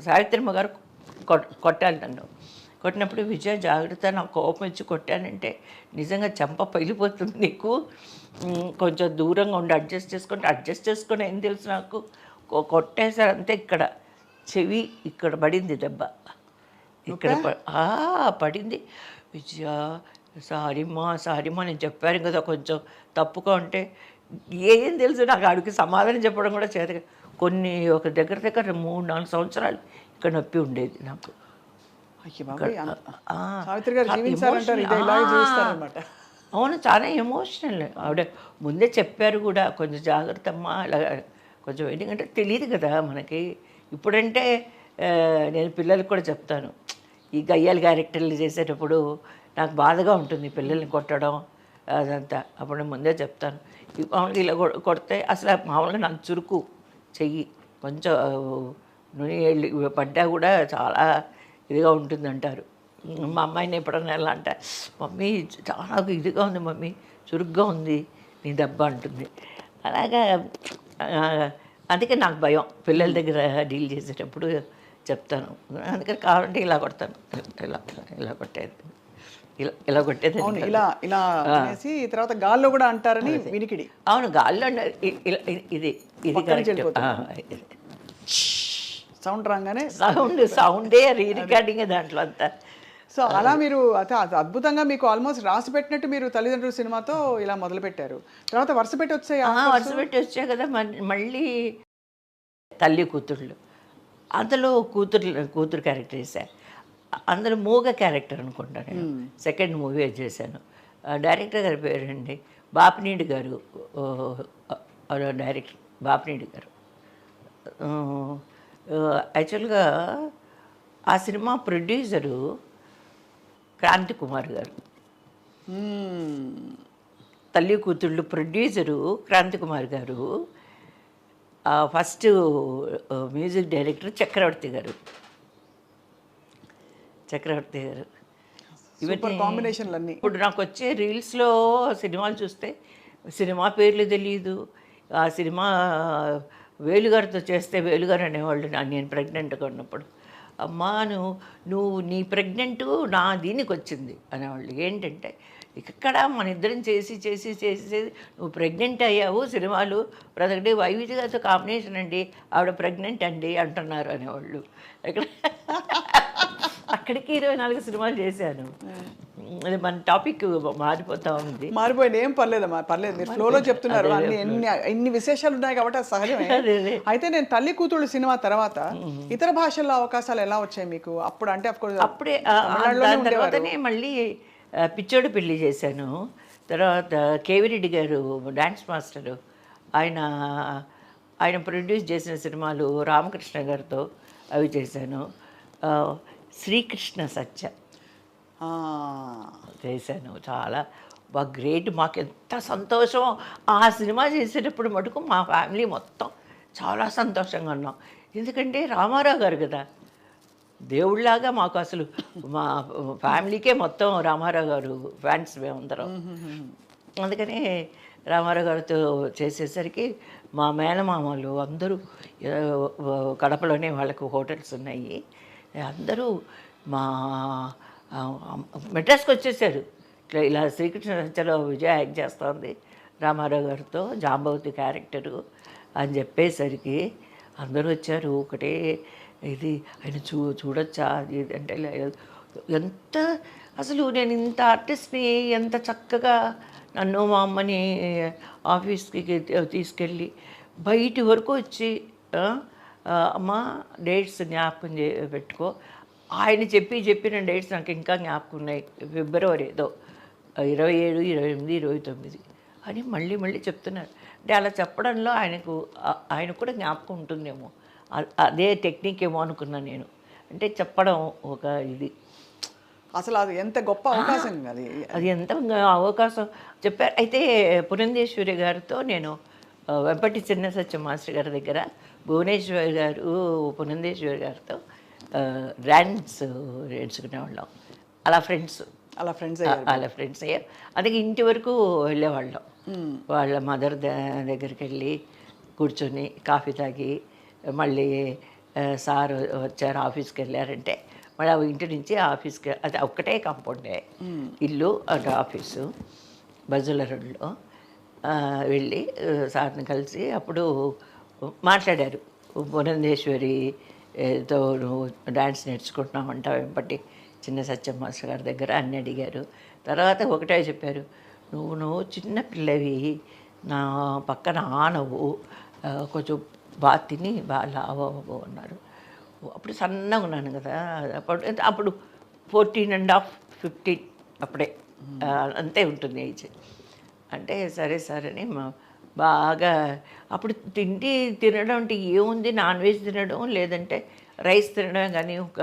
సావిత్రమ్మ గారు కొట్- కొట్టాలి నన్ను. కొట్టినప్పుడు విజయ జాగ్రత్త నాకు కోపం వచ్చి కొట్టానంటే నిజంగా చెంప పగిలిపోతుంది నీకు. కొంచెం దూరంగా ఉండి అడ్జస్ట్ చేసుకుంటే అడ్జస్ట్ చేసుకుని ఏం తెలుసు నాకు? కొ- కొట్టేసారు అంతే ఇక్కడ. చెవి ఇక్కడ పడింది దెబ్బ. ఇక్కడ పడింది. విజయ సారీమ్మా సారీమ్మా నేను చెప్పాను కదా కొంచెం తప్పుగా ఉంటే ఏం తెలుసు నాకు ఆడికి సమాధానం చెప్పడం కూడా చేత. కొన్ని ఒక దగ్గర దగ్గర మూడు నాలుగు సంవత్సరాలు ఇక్కడ నొప్పి ఉండేది నాకు. అవును చాలా ఎమోషనల్ ఆవిడ ముందే చెప్పారు కూడా కొంచెం జాగ్రత్త అమ్మా ఇలా కొంచెం ఎందుకంటే తెలియదు కదా మనకి. ఇప్పుడంటే నేను పిల్లలకు కూడా చెప్తాను ఈ గయ్యాల క్యారెక్టర్లు చేసేటప్పుడు నాకు బాధగా ఉంటుంది పిల్లల్ని కొట్టడం అదంతా. అప్పుడు ముందే చెప్తాను. మామూలుగా ఇలా కొడితే అసలు మామూలుగా నాకు చురుకు. చెయ్యి. కొంచెం నూనె వెళ్ళి పడ్డా కూడా చాలా ఇదిగా ఉంటుంది అంటారు మా అమ్మాయిని ఎప్పుడన్నా ఎలా అంట మమ్మీ చాలా ఇదిగా ఉంది మమ్మీ చురుగ్గా ఉంది నీ దెబ్బ అంటుంది. అలాగా అందుకే నాకు భయం. పిల్లల దగ్గర డీల్ చేసేటప్పుడు చెప్తాను. అందుకని కావాలంటే ఇలా కొడతాను. ఇలా ఇలా కొట్టేది. ఇలా కొట్టేది అవును ఇలా ఇలా అనేసి తర్వాత గాల్లో కూడా అంటారని వినికిడి. అవును గాల్లో ఇది ఇది. సౌండ్ రాగానే సౌండ్ సౌండే రీ రికార్డింగ్ దాంట్లో అంతా. సో అలా మీరు అద్భుతంగా మీకు ఆల్మోస్ట్ రాసి పెట్టినట్టు మీరు తల్లిదండ్రుల సినిమాతో ఇలా మొదలు పెట్టారు తర్వాత వరుస పెట్టి వచ్చాయి వరుస పెట్టి వచ్చాయి కదా మళ్ళీ తల్లి కూతుళ్ళు. అందులో కూతురు కూతురు క్యారెక్టర్ చేశాను అందులో మూగ క్యారెక్టర్ అనుకుంటా నేను. సెకండ్ మూవీ చేశాను. డైరెక్టర్ గారి పేరండి బాపినీడి గారు. డైరెక్టర్ బాపినీడి గారు. యాక్చువల్గా ఆ సినిమా ప్రొడ్యూసరు క్రాంతి కుమార్ గారు. మ్మ్. తల్లి కూతుళ్ళు ప్రొడ్యూసరు క్రాంతి కుమార్ గారు. ఫస్ట్ మ్యూజిక్ డైరెక్టర్ చక్రవర్తి గారు. చక్రవర్తి గారు. సూపర్ కాంబినేషన్లు అన్నీ ఇప్పుడు నాకు వచ్చే రీల్స్లో సినిమాలు చూస్తే సినిమా పేర్లు తెలియదు ఆ సినిమా వేలుగారితో చేస్తే వేలుగారు అనేవాళ్ళు నా నేను ప్రెగ్నెంట్గా ఉన్నప్పుడు. అమ్మా నువ్వు నువ్వు నీ ప్రెగ్నెంట్ నా దీనికి వచ్చింది అనేవాళ్ళు. ఏంటంటే ఇక్కడ మన ఇద్దరం చేసి చేసి చేసి చేసి నువ్వు ప్రెగ్నెంట్ అయ్యావు సినిమాలు ప్రతి వైవిధ్య గారితో కాంబినేషన్ అండి ఆవిడ ప్రెగ్నెంట్ అండి అంటున్నారు అనేవాళ్ళు. ఇక్కడ అక్కడికి ఇరవై నాలుగు సినిమాలు చేశాను. అది మన టాపిక్ మారిపోతా ఉంది. మారిపోయింది. ఏం పర్లేదమ్మా పర్లేదు. మీరు ఫ్లోలో చెప్తున్నారు. అన్ని ఎన్ని ఎన్ని విశేషాలు ఉన్నాయి కాబట్టి అది సహజమే. అయితే నేను తల్లి కూతుళ్ళు సినిమా తర్వాత ఇతర భాషల్లో అవకాశాలు ఎలా వచ్చాయి మీకు? అప్పుడు అంటే అప్పుడే తర్వాతనే మళ్ళీ పిచ్చోడు పెళ్ళి చేశాను. తర్వాత కేవీ రెడ్డి గారు డాన్స్ మాస్టరు ఆయన ఆయన ప్రొడ్యూస్ చేసిన సినిమాలు రామకృష్ణ గారితో అవి చేశాను. శ్రీకృష్ణ సత్య. చేశాను. చాలా బాగా గ్రేట్. మాకు ఎంత సంతోషం. ఆ సినిమా చేసేటప్పుడు మటుకు మా ఫ్యామిలీ మొత్తం చాలా సంతోషంగా ఉన్నాం. ఎందుకంటే రామారావు గారు కదా. దేవుళ్ళలాగా మాకు అసలు మా ఫ్యామిలీకే మొత్తం రామారావు గారు ఫ్యాన్స్ మేమందరం. అందుకని రామారావు గారితో చేసేసరికి మా మేనమామలు అందరూ కడపలోనే వాళ్ళకు హోటల్స్ ఉన్నాయి. అందరూ మా మెడ్రాస్కి వచ్చేసారు. ఇట్లా ఇలా శ్రీకృష్ణ సంచలో విజయ యాక్ట్ చేస్తుంది రామారావు గారితో జాంబవతి క్యారెక్టరు అని చెప్పేసరికి అందరూ వచ్చారు. ఒకటే ఇది ఆయన చూ చూడొచ్చా? అది ఇది అంటే ఎంత అసలు నేను ఇంత ఆర్టిస్ట్ని ఎంత చక్కగా నన్ను మా అమ్మని ఆఫీస్కి తీసుకెళ్ళి బయటి వరకు వచ్చి అమ్మ డేట్స్ జ్ఞాపకం చే పెట్టుకో. ఆయన చెప్పి చెప్పిన డేట్స్ నాకు ఇంకా జ్ఞాపకం ఉన్నాయి ఫిబ్రవరి ఏదో ఇరవై ఏడు ఇరవై ఎనిమిది ఇరవై తొమ్మిది అని మళ్ళీ మళ్ళీ చెప్తున్నారు. అంటే అలా చెప్పడంలో ఆయనకు ఆయనకు కూడా జ్ఞాపకం ఉంటుందేమో. అదే టెక్నిక్ ఏమో అనుకున్నా నేను. అంటే చెప్పడం ఒక ఇది. అసలు అది ఎంత గొప్ప అవకాశం అది. అది ఎంత అవకాశం. చెప్పారు. అయితే పురంధేశ్వరి గారితో నేను వెంపటి చిన్న సత్య మాస్టర్ గారి దగ్గర భువనేశ్వరి గారు పురంధేశ్వరి గారితో డాన్స్ నేర్చుకునేవాళ్ళం అలా ఫ్రెండ్స్ అలా ఫ్రెండ్స్ వాళ్ళ ఫ్రెండ్స్ అయ్యారు. అందుకే ఇంటి వరకు వెళ్ళేవాళ్ళం. వాళ్ళ మదర్ దగ్గరికి వెళ్ళి కూర్చొని కాఫీ తాగి మళ్ళీ సార్ వచ్చారు ఆఫీస్కి వెళ్ళారంటే మళ్ళీ ఆ ఇంటి నుంచి ఆఫీస్కి అది ఒక్కటే కాంపౌండే ఇల్లు అటు ఆఫీసు బజుల రోడ్లో వెళ్ళి సార్ని కలిసి అప్పుడు మాట్లాడారు. భువనేశ్వరితో నువ్వు డ్యాన్స్ నేర్చుకుంటున్నావు అంటావు వెంపటి చిన్న సత్యం మాస్టర్ గారి దగ్గర అన్ని అడిగారు. తర్వాత ఒకటే చెప్పారు నువ్వు నువ్వు చిన్న పిల్లవి నా పక్కన ఆనవు కొంచెం బాగా తిని బాగా లావవు అన్నారు. అప్పుడు సన్నగా ఉన్నాను కదా అప్పుడు అప్పుడు ఫోర్టీన్ అండ్ హాఫ్ ఫిఫ్టీన్ అప్పుడే అంతే ఉంటుంది ఏజ్. అంటే సరే సరే అని మా- బాగా అప్పుడు తిండి తినడం అంటే ఏముంది? నాన్ వెజ్ తినడం లేదంటే రైస్ తినడం కానీ ఒక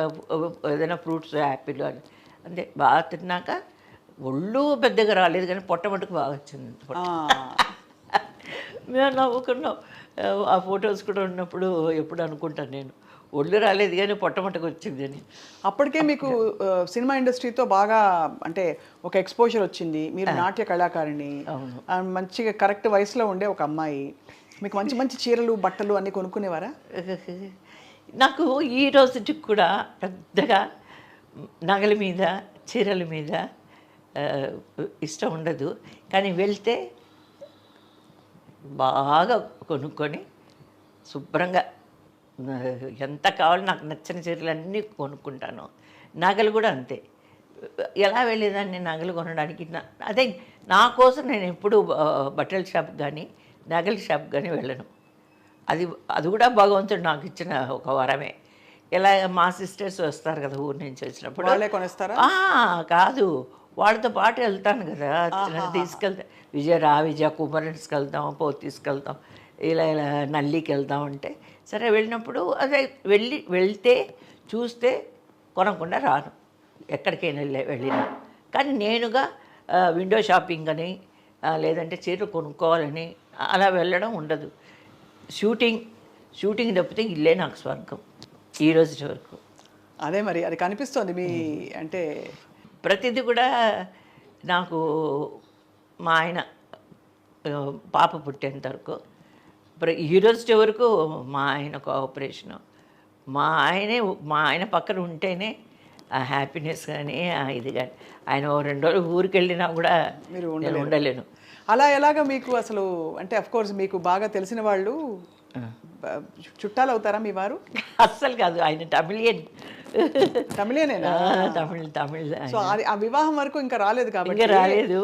ఏదైనా ఫ్రూట్స్ యాపిల్ అని. అంతే బాగా తిన్నాక ఒళ్ళు పెద్దగా రాలేదు కానీ పొట్ట మటుకు బాగా వచ్చింది. మేము నవ్వుకున్నాం. ఆ ఫొటోస్ కూడా ఉన్నప్పుడు ఎప్పుడు అనుకుంటాను నేను. ఒళ్ళు రాలేదు కానీ పొట్ట మటుకు వచ్చింది అని. అప్పటికే మీకు సినిమా ఇండస్ట్రీతో బాగా అంటే ఒక ఎక్స్పోజర్ వచ్చింది. మీరు నాట్య కళాకారిణి. మంచిగా కరెక్ట్ వయసులో ఉండే ఒక అమ్మాయి. మీకు మంచి మంచి చీరలు బట్టలు అన్ని కొనుక్కునేవారా? నాకు ఈ రోజుకి కూడా పెద్దగా నగల మీద చీరల మీద ఇష్టం ఉండదు. కానీ వెళ్తే బాగా కొనుక్కొని శుభ్రంగా ఎంత కావాలో నాకు నచ్చిన చీరలు అన్నీ కొనుక్కుంటాను. నగలు కూడా అంతే. ఎలా వెళ్ళేదాన్ని నగలు కొనడానికి? అదే నా కోసం నేను ఎప్పుడు బట్టల షాప్ కానీ నగల షాప్ కానీ వెళ్ళను. అది అది కూడా భగవంతుడు నాకు ఇచ్చిన ఒక వరమే. ఇలా మా సిస్టర్స్ వస్తారు కదా ఊరి నుంచి వచ్చినప్పుడు. కాదు. వాళ్ళతో పాటు వెళ్తాను కదా. తీసుకెళ్తా విజయ రా విజయ కుమరన్స్కి వెళ్తాం పో తీసుకెళ్తాం ఇలా ఇలా నల్లికి వెళ్తాం అంటే సరే వెళ్ళినప్పుడు అదే వెళ్ళి వెళ్తే చూస్తే కొనకుండా రాను. ఎక్కడికైనా వెళ్ళే వెళ్ళినా. కానీ నేనుగా విండో షాపింగ్ అని లేదంటే చీరలు కొనుక్కోవాలని అలా వెళ్ళడం ఉండదు. షూటింగ్ షూటింగ్ తప్పితే ఇల్లే నాకు స్వర్గం ఈ రోజు వరకు. అదే మరి అది కనిపిస్తోంది మీ అంటే ప్రతిదీ కూడా నాకు మా ఆయన పాప పుట్టేంత వరకు ప్ర- ఈ రోజు వరకు మా ఆయన కోఆపరేషను మా ఆయనే మా ఆయన పక్కన ఉంటేనే ఆ హ్యాపీనెస్ కానీ ఆ ఇది కానీ ఆయన ఓ రెండు రోజులు ఊరికి వెళ్ళినా కూడా మీరు ఉండలేను. అలా ఎలాగ మీకు అసలు అంటే అఫ్ కోర్స్ మీకు బాగా తెలిసిన వాళ్ళు చుట్టాలు అవుతారా మీ వారు? అస్సలు కాదు ఆయన తమిళియన్. తమిళేనేనా తమిళ్ తమిళ్ సో అది ఆ వివాహం వరకు ఇంకా రాలేదు కాబట్టి రాలేదు.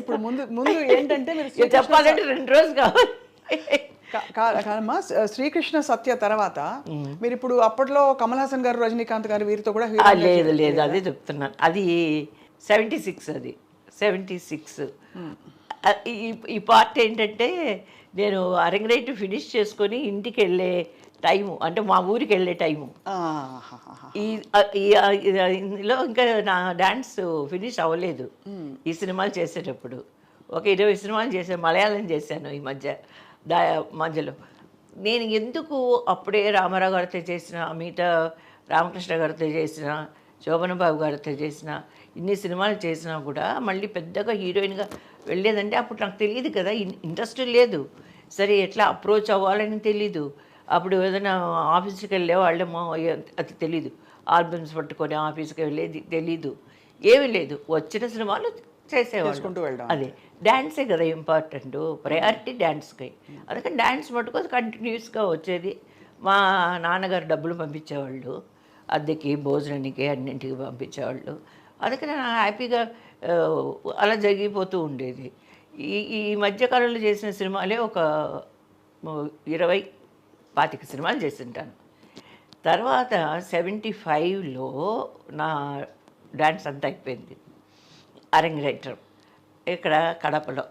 ఇప్పుడు ముందు ముందు ఏంటంటే మీరు చెప్పాలంటే రెండు రోజులు కావాలి. కాదమ్మా. శ్రీకృష్ణ సత్య తర్వాత మీరు ఇప్పుడు అప్పట్లో కమల్ హాసన్ గారు రజనీకాంత్ గారు వీరితో కూడా లేదు లేదు అదే చెప్తున్నాను. అది సెవెంటీ సిక్స్ అది. సెవెంటీ సిక్స్ ఈ పార్ట్ ఏంటంటే నేను అరంగరేట్ ఫినిష్ చేసుకొని ఇంటికి వెళ్ళే టైము అంటే మా ఊరికి వెళ్ళే టైము ఇందులో ఇంకా నా డాన్స్ ఫినిష్ అవ్వలేదు. ఈ సినిమాలు చేసేటప్పుడు. ఒక ఇరవై సినిమాలు చేశాను మలయాళం చేశాను ఈ మధ్య. దా మధ్యలో. నేను ఎందుకు అప్పుడే రామారావు గారితో చేసిన మిగతా రామకృష్ణ గారితో చేసిన శోభన బాబు గారితో చేసిన ఇన్ని సినిమాలు చేసినా కూడా మళ్ళీ పెద్దగా హీరోయిన్గా వెళ్ళేదంటే అప్పుడు నాకు తెలియదు కదా ఇంట్రెస్ట్ లేదు. సరే ఎట్లా అప్రోచ్ అవ్వాలని తెలీదు. అప్పుడు ఏదైనా ఆఫీస్కి వెళ్ళే వాళ్ళేమో అది తెలీదు. ఆల్బమ్స్ పట్టుకొని ఆఫీస్కి వెళ్ళేది తెలీదు. ఏమీ లేదు. వచ్చిన సినిమాలు చేసేవాళ్ళు. అదే. డ్యాన్సే కదా ఇంపార్టెంట్. ప్రయారిటీ డ్యాన్స్కి అందుకని డ్యాన్స్ మటుకు కంటిన్యూస్గా వచ్చేది. మా నాన్నగారు డబ్బులు పంపించేవాళ్ళు. అద్దెకి భోజనానికి అన్నింటికి పంపించేవాళ్ళు. అందుకని హ్యాపీగా అలా జరిగిపోతూ ఉండేది. ఈ ఈ మధ్యకాలంలో చేసిన సినిమాలే ఒక ఇరవై పాతిక సినిమాలు చేసింటాను. తర్వాత సెవెంటీ ఫైవ్లో నా డాన్స్ అంతా అయిపోయింది. అరంగేట్రం ఇక్కడ కడపలో.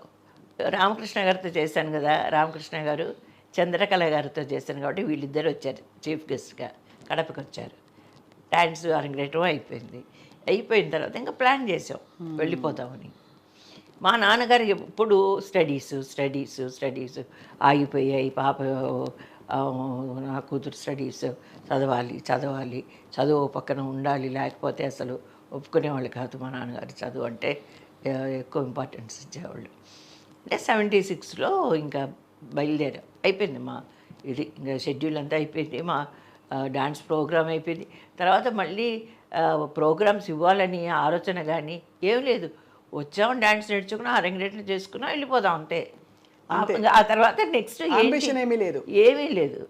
రామకృష్ణ గారితో చేశాను కదా రామకృష్ణ గారు చంద్రకళ గారితో చేశాను కాబట్టి వీళ్ళిద్దరు వచ్చారు చీఫ్ గెస్ట్గా కడపకి వచ్చారు. డాన్స్ అరంగేట్రం అయిపోయింది. అయిపోయిన తర్వాత ఇంకా ప్లాన్ చేసాం వెళ్ళిపోతామని మా నాన్నగారు ఎప్పుడు స్టడీస్ స్టడీస్ స్టడీస్ ఆగిపోయాయి పాప నా కూతురు స్టడీస్ చదవాలి చదవాలి చదువు పక్కన ఉండాలి లేకపోతే అసలు ఒప్పుకునేవాళ్ళు కాదు మా నాన్నగారు చదువు అంటే ఎక్కువ ఇంపార్టెన్స్ ఇచ్చేవాళ్ళు. అంటే సెవెంటీ సిక్స్లో ఇంకా బయలుదేరాం అయిపోయింది మా ఇది ఇంకా షెడ్యూల్ అంతా అయిపోయింది మా డాన్స్ ప్రోగ్రామ్ అయిపోయింది. తర్వాత మళ్ళీ ప్రోగ్రామ్స్ ఇవ్వాలని ఆలోచన కానీ ఏం లేదు. వచ్చాం డాన్స్ నేర్చుకున్నాం అరంగేట్లు చేసుకున్నాం వెళ్ళిపోదాం అంతే. ఆ- తర్వాత నెక్స్ట్ ఏమీ లేదు. ఏమీ లేదు.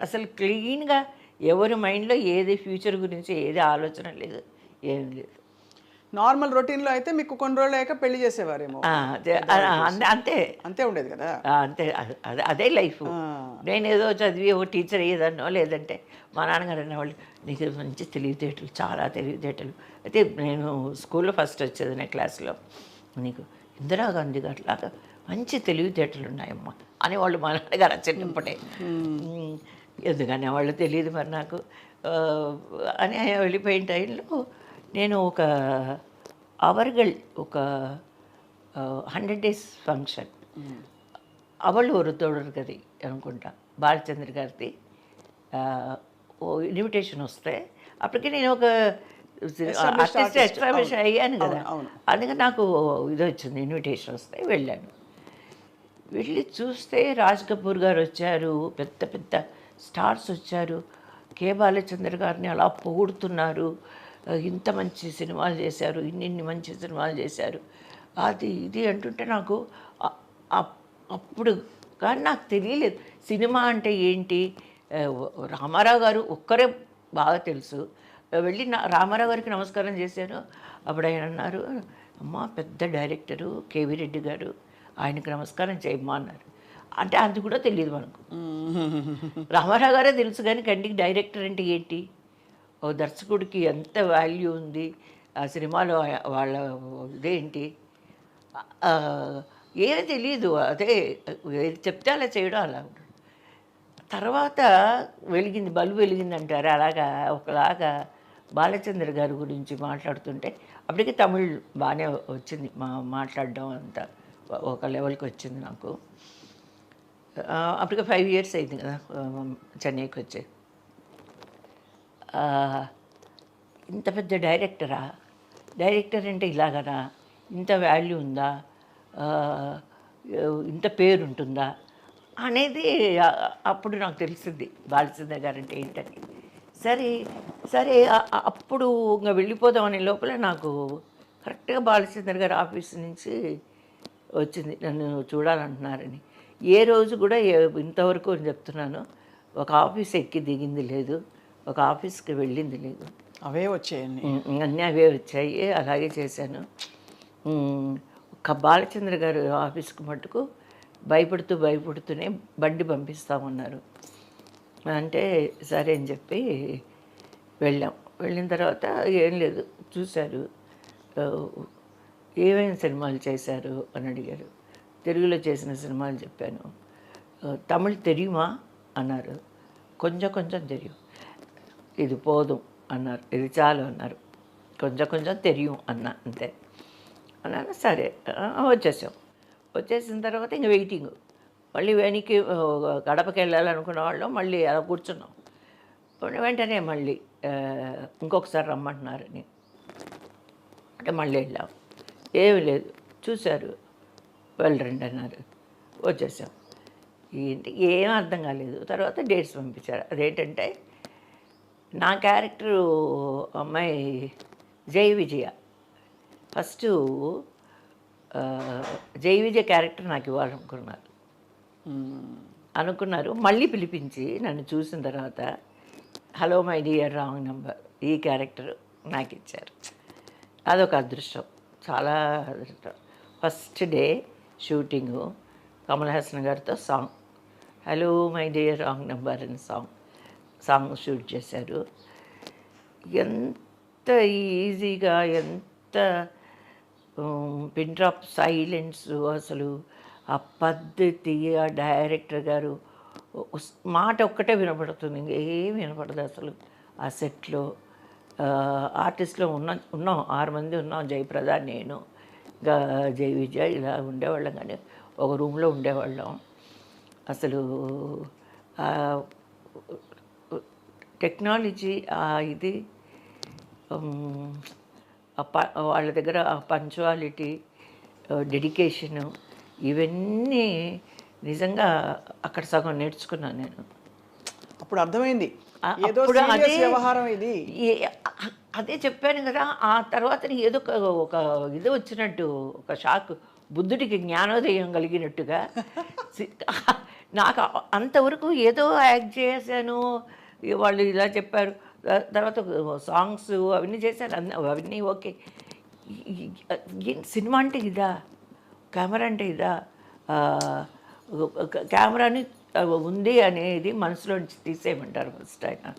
అసలు క్లీన్గా ఎవరి మైండ్లో ఏది ఫ్యూచర్ గురించి ఏది ఆలోచన లేదు. ఏం లేదు నార్మల్ రొటీన్లో అయితే మీకు కొన్ని రోజులు అయ్యాక పెళ్ళి చేసేవారేమో. అంతే అంతే. ఉండేది కదా? అంతే అదే- లైఫ్. నేను ఏదో చదివి ఓ టీచర్ అయ్యేదాన్నో లేదంటే మా నాన్నగారు అనేవాళ్ళు నీకు మంచి తెలివితేటలు చాలా తెలివితేటలు. అయితే నేను స్కూల్లో ఫస్ట్ వచ్చేది నా క్లాస్లో. నీకు ఇందిరాగాంధీ గారిలాగా మంచి తెలివితేటలు ఉన్నాయమ్మా. అనేవాళ్ళు మా నాన్నగారు చిన్నప్పుడే. ఎందుకనే వాళ్ళు తెలియదు మరి నాకు. అని వెళ్ళిపోయిన టైంలో నేను ఒక అవర్గల్ ఒక హండ్రెడ్ డేస్ ఫంక్షన్ అవళ్ళు ஒரு తోడరు గది అనుకుంటా బాలచంద్ర గారిది. ఇన్విటేషన్ వస్తే అప్పటికి నేను ఒక ఆర్టిస్ట్ అయ్యాను కదా. అందుకని నాకు ఇది వచ్చింది ఇన్విటేషన్ వస్తే వెళ్ళాను. వెళ్ళి చూస్తే రాజ్ కపూర్ గారు వచ్చారు పెద్ద పెద్ద స్టార్స్ వచ్చారు. కే బాలచంద్ర గారిని అలా పొగుడుతున్నారు. ఇంత మంచి సినిమాలు చేశారు ఇన్ని ఇన్ని మంచి సినిమాలు చేశారు. అది ఇది అంటుంటే నాకు అప్పుడు కానీ నాకు తెలియలేదు. సినిమా అంటే ఏంటి? రామారావు గారు ఒక్కరే బాగా తెలుసు. వెళ్ళి నా రామారావు గారికి నమస్కారం చేశాను. అప్పుడు ఆయన అన్నారు అమ్మ పెద్ద డైరెక్టరు కేవీ రెడ్డి గారు ఆయనకు నమస్కారం చేయమ్మా అన్నారు. అంటే అది కూడా తెలియదు మనకు. రామారావు గారే తెలుసు కానీ కంటికి డైరెక్టర్ అంటే ఏంటి? ఓ దర్శకుడికి ఎంత వాల్యూ ఉంది? ఆ సినిమాలో వాళ్ళ ఇదేంటి? ఏది ఏమీ తెలియదు అదే ఏది చెప్తే అలా చేయడం అలా తర్వాత వెలిగింది బల్బు వెలిగింది అంటారు అలాగా ఒకలాగా బాలచంద్ర గారి గురించి మాట్లాడుతుంటే అప్పటికి తమిళ్ బాగానే వచ్చింది. మా మాట్లాడడం అంతా ఒక లెవెల్కి వచ్చింది నాకు. అప్పటికి ఫైవ్ ఇయర్స్ అయింది కదా చెన్నైకి వచ్చే. ఇంత పెద్ద డైరెక్టరా? డైరెక్టర్ అంటే ఇలాగనా? ఇంత వాల్యూ ఉందా? ఇంత పేరు ఉంటుందా అనేది అప్పుడు నాకు తెలిసింది బాలచంద్ర గారు అంటే ఏంటని. సరే సరే అప్పుడు ఇంకా వెళ్ళిపోదాం అనే లోపల నాకు కరెక్ట్గా బాలచంద్ర గారి ఆఫీస్ నుంచి వచ్చింది. నన్ను చూడాలంటున్నారని. ఏ రోజు కూడా ఇంతవరకు చెప్తున్నాను ఒక ఆఫీస్ ఎక్కి దిగింది లేదు. ఒక ఆఫీస్కి వెళ్ళింది లేదు. అవే వచ్చాయండి. అన్నీ అవే వచ్చాయి. అలాగే చేశాను. బాలచంద్ర గారు ఆఫీస్కి మట్టుకు భయపడుతూ భయపడుతూనే బండి పంపిస్తామన్నారు. అంటే సరే అని చెప్పి వెళ్ళాం. వెళ్ళిన తర్వాత ఏం లేదు చూశారు. ఆ, ఏమేమి సినిమాలు చేశారు అని అడిగారు. తెలుగులో చేసిన సినిమాలు చెప్పాను. తమిళ్ తెలియమా అన్నారు. కొంచెం కొంచెం తెలియదు ఇది పోదుం అన్నారు. ఇది చాలు అన్నారు. కొంచెం కొంచెం తెలియం అన్న అంతే. అన్నాను? సరే. వచ్చేసాం. వచ్చేసిన తర్వాత ఇంక వెయిటింగ్. మళ్ళీ వెనక్కి గడపకి వెళ్ళాలనుకున్న వాళ్ళు మళ్ళీ అలా కూర్చున్నాం. వెంటనే మళ్ళీ ఇంకొకసారి రమ్మంటున్నారని అంటే మళ్ళీ వెళ్ళాం. ఏమి లేదు. చూశారు. వెళ్ళరండి అన్నారు. వచ్చేసాం. ఏంటి? ఏం అర్థం కాలేదు. తర్వాత డేట్స్ పంపించారు. అదేంటంటే నా క్యారెక్టరు అమ్మాయి జై విజయ ఫస్ట్ జై విజయ క్యారెక్టర్ నాకు ఇవ్వాలనుకున్నారు. అనుకున్నారు. మళ్ళీ పిలిపించి నన్ను చూసిన తర్వాత hello my dear wrong number. ఈ క్యారెక్టర్ నాకు ఇచ్చారు అదొక అదృష్టం. చాలా అదృష్టం. First day shooting Kamal Haasan గారితో song. Hello my dear wrong number అని సాంగ్. సాంగ్ షూట్ చేశారు ఎంత ఈజీగా ఎంత పిన్ డ్రాప్ సైలెన్స్ అసలు ఆ పద్ధతి ఆ డైరెక్టర్ గారు మాట ఒక్కటే వినపడుతుంది ఇంకేం వినపడదు అసలు ఆ సెట్లో ఆర్టిస్ట్లో ఉన్న ఉన్నాం ఆరు మంది ఉన్నాం జయప్రద నేను ఇంకా జై విజయ్ ఇలా ఉండేవాళ్ళం కానీ ఒక రూమ్లో ఉండేవాళ్ళం. అసలు టెక్నాలజీ ఇది వాళ్ళ దగ్గర పంచువాలిటీ డెడికేషను ఇవన్నీ నిజంగా అక్కడ సగం నేర్చుకున్నాను నేను. అప్పుడు అర్థమైంది. వ్యవహారం ఇది. అదే చెప్పాను కదా ఆ తర్వాత ఏదో ఒక ఒక ఇది వచ్చినట్టు ఒక షాక్ బుద్ధుడికి జ్ఞానోదయం కలిగినట్టుగా నాకు అంతవరకు ఏదో యాక్ట్ చేశాను వాళ్ళు ఇలా చెప్పారు. తర్వాత సాంగ్స్ అవన్నీ చేశారు. అవన్నీ ఓకే. సినిమా అంటే ఇదా? కెమెరా అంటే ఇదా? కెమెరాని ఉంది అనేది మనసులోంచి తీసేయమంటారు ఫస్ట్ ఆయన.